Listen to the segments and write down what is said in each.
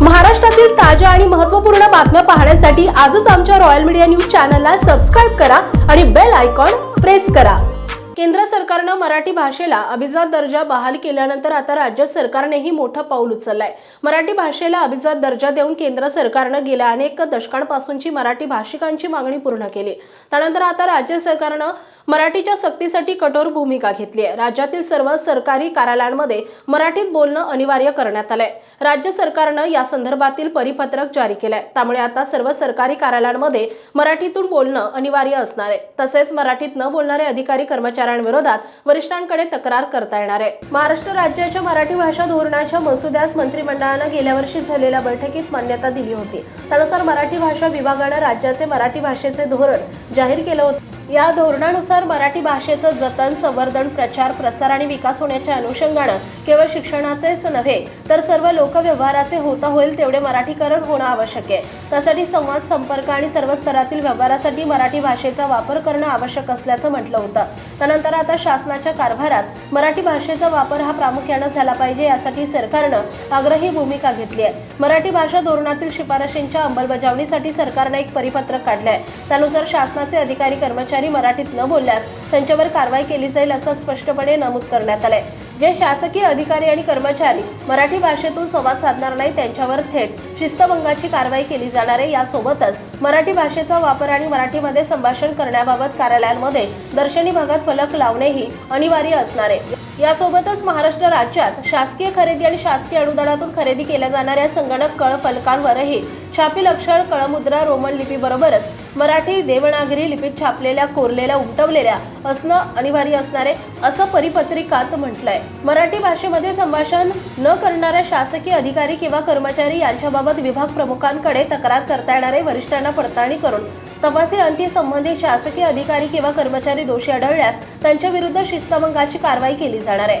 महाराष्ट्रातील ताज्या आणि महत्त्वपूर्ण बातम्या पाहण्यासाठी आजच आमच्या रॉयल मीडिया न्यूज चॅनलला सबस्क्राईब करा आणि बेल आयकॉन प्रेस करा. केंद्र सरकारनं मराठी भाषेला अभिजात दर्जा बहाल केल्यानंतर आता राज्य सरकारनेही मोठं पाऊल उचललंय. मराठी भाषेला अभिजात दर्जा देऊन केंद्र सरकारनं गेल्या अनेक दशकांपासूनची मराठी भाषिकांची मागणी पूर्ण केली. त्यानंतर आता राज्य सरकारनं मराठीच्या सक्तीसाठी कठोर भूमिका घेतली आहे. राज्यातील सर्व सरकारी कार्यालयांमध्ये मराठीत बोलणं अनिवार्य करण्यात आलंय. राज्य सरकारनं या संदर्भातील परिपत्रक जारी केलंय. त्यामुळे आता सर्व सरकारी कार्यालयांमध्ये मराठीतून बोलणं अनिवार्य असणार आहे. तसेच मराठीत न बोलणारे अधिकारी कर्मचाऱ्यांविरोधात वरिष्ठांकडे तक्रार करता येणार आहे. महाराष्ट्र राज्याच्या मराठी भाषा धोरणाच्या मसुद्यास मंत्रिमंडळानं गेल्या वर्षी झालेल्या बैठकीत मान्यता दिली होती. त्यानुसार मराठी भाषा विभागानं राज्याचे मराठी भाषेचे धोरण जाहीर केलं होतं. या धोरणानुसार मराठी भाषेचं जतन संवर्धन प्रचार प्रसार आणि विकास होण्याच्या अनुषंगानं केवळ शिक्षणाचेच नव्हे तर सर्व लोकव्यवहाराचे होता होईल तेवढे मराठीकरण होणं आवश्यक आहे. त्यासाठी संवाद संपर्क आणि सर्व स्तरातील व्यवहारासाठी मराठी भाषेचा वापर करणं आवश्यक असल्याचं म्हटलं होतं. त्यानंतर आता शासनाच्या कारभारात मराठी भाषेचा वापर हा प्रामुख्यानं झाला पाहिजे यासाठी सरकारनं आग्रही भूमिका घेतली आहे. मराठी भाषा धोरणातील शिफारशींच्या अंमलबजावणीसाठी सरकारनं एक परिपत्रक काढलं आहे त्यानुसार शासनाचे अधिकारी कर्मचारी मराठीत न बोलल्यास त्यांच्यावर कारवाई केली जाईल असं स्पष्टपणे नमूद करण्यात आलं आहे जे शासकीय अधिकारी आणि कर्मचारी मराठी भाषेतून संवाद साधणार नाही त्यांच्यावर थेट शिस्तभंगाची कारवाई केली जाणार आहे. यासोबतच मराठी भाषेचा वापर आणि मराठीमध्ये संभाषण करण्याबाबत कार्यालयांमध्ये दर्शनी भागात फलक लावणेही अनिवार्य असणार आहे. यासोबतच महाराष्ट्र राज्यात शासकीय खरेदी आणि शासकीय अनुदानातून खरेदी केल्या जाणाऱ्या संगणक कळ फलकांवरही छापील अक्षर कळमुद्रा रोमन लिपीबरोबरच मराठी देवनागरी लिपीत छापलेल्या कोरलेल्या उमटवलेल्या असणं अनिवार्य असणारे असं परिपत्रिकात म्हटलंय. मराठी भाषेमध्ये संभाषण न करणाऱ्या शासकीय अधिकारी किंवा कर्मचारी यांच्याबाबत विभाग प्रमुखांकडे तक्रार करता येणारे वरिष्ठांना पडताळणी करून तपासी अंती संबंधित शासकीय अधिकारी किंवा कर्मचारी दोषी आढळल्यास त्यांच्या विरुद्ध शिस्तभंगाची कारवाई केली जाणार आहे.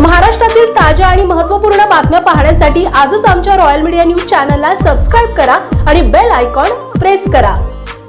महाराष्ट्रातील ताज्या आणि महत्त्वपूर्ण बातम्या पाहण्यासाठी आजच आमच्या रॉयल मीडिया न्यूज चॅनलला सबस्क्राईब करा आणि बेल आयकॉन प्रेस करा.